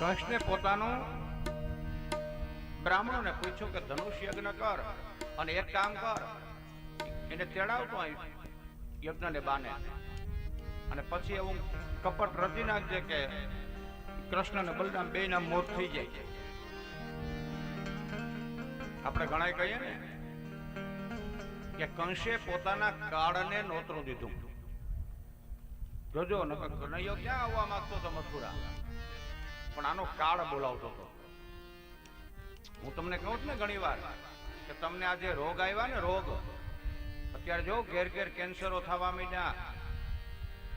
કૃષ્ણે પોતાનું બ્રાહ્મણોને પૂછ્યું કે, ધનુષ યજ્ઞ કર અને એક કામ કર. એને તેડાવતો યજ્ઞને બાને. અને પછી એવું કપટ રચી નાખજે કે કૃષ્ણ ને બલરામ બે ના મોત થઈ જાય. આપણે ઘણા કહીએ ને કે કંસે પોતાના કાળને નોતરું દીધું. જોજો, નકર કનૈયો ક્યાં આવવા માંગતો હતો મથુરા આનો કાળ બોલાવતો હતો. હું તમને કહું છું ને ઘણી વાર કે તમને આ જે રોગ આવ્યા ને રોગ, અત્યારે જો ઘેર ઘેર કેન્સરો થવા માંડ્યા,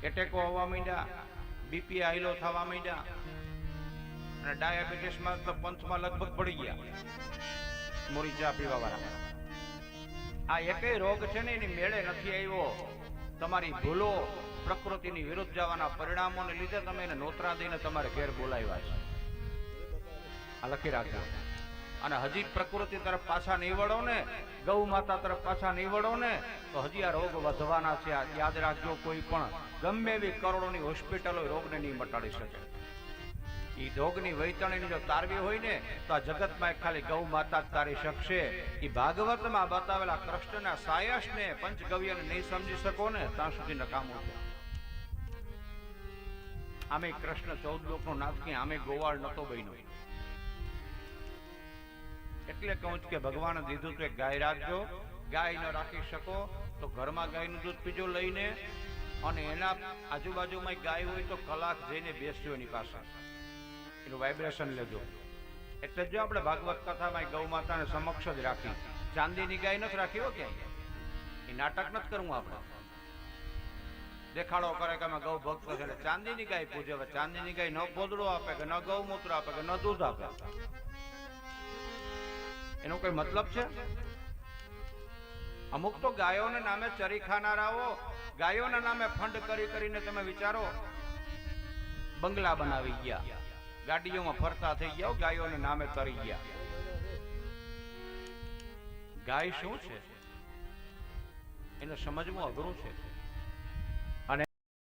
એટેકો આવવા માંડ્યા, બીપી હાઈલો થવા માંડ્યા, અને ડાયાબિટીસમાં તો પંથમાં લગભગ પડી ગયા, મોરી ચા પીવા વાળા આ એકેય રોગ છે ને એની મેળે નથી આવ્યો. તમારી ભૂલો પ્રકૃતિની વિરુદ્ધ જવાના પરિણામોને લીધે તમે એને નોતરા દઈને તમારે ઘેર બોલાવ્યા છે. આ લખી રાખજો. અને હજી પ્રકૃતિ તરફ પાછા નહીં વળો ને, ગૌ માતા તરફ પાછા નહીં વળો ને, તો હજી આ રોગ વધવાના છે. યાદ રાખજો, કોઈ પણ ગમે એવી કરોડોની હોસ્પિટલો રોગને નહીં મટાડી શકે. ઈ ઢોગની વૈતણીની જો તારવી હોય ને, તો આ જગતમાં ખાલી ગૌ માતા તારી શકશે. એ ભાગવતમાં બતાવેલા કૃષ્ણના સાયસને પંચગવ્યને નહીં સમજી શકો ને, ત્યાં સુધી નકામું છે. આમે કૃષ્ણ ચૌદ લોકનો નાથકી આમે ગોવાળ નતો બન્યો. એટલે કહું છું કે ભગવાન દીધું તો ગાય રાખજો. ગાય ન રાખી શકો, તો ઘરમાં ગાયનું દૂધ પીજો લઈને, અને એના આજુબાજુમાં ગાય હોય તો કલાક જઈને બેસજો એની પાસે. એનું વાઇબ્રેશન લેજો. એટલે જો આપણે ભાગવત કથામાં ગૌ માતાને સમક્ષ જ રાખી, ચાંદીની ગાય નથી રાખી હો એ નાટક નથી કરવું આપણે. દેખાડો કરે કે અમે ગૌ ભક્ત છે એટલે ચાંદીની ગાય પૂજે, હવે ચાંદીની ગાય ન પોદડો આપે કે ન ગૌમૂત્ર આપે કે ન દૂધ આપે. એનો કોઈ મતલબ છે? અમુક તો ગાયોને નામે ચરી ખાનારાઓ, ગાયોના નામે ફંડ કરી કરીને તમે વિચારો, બંગલા બનાવી ગયા. ગાડીઓમાં ફરતા થઈ ગયા ગાયોને નામે તરી ગયા. ગાય શું છે? એને સમજવું અઘરું છે.